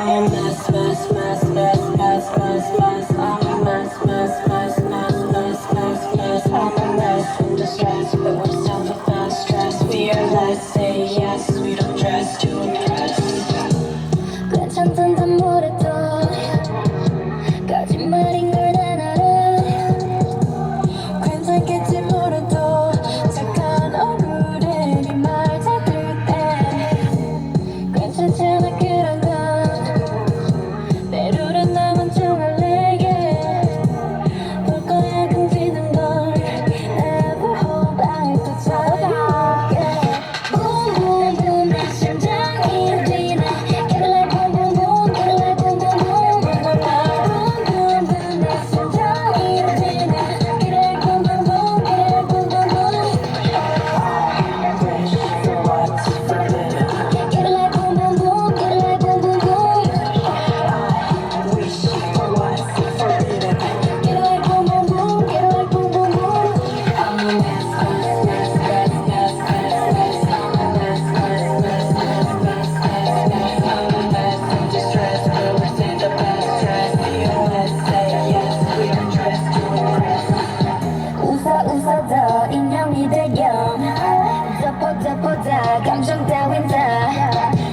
I'm a mess, mess, mess, mess, mess, mess, mess. I'm a mess, mess, mess, mess, mess, mess, mess. I'm a mess in the streets, 더 인형이 되렴 덮어덮어다 아, 감정 따윈 다.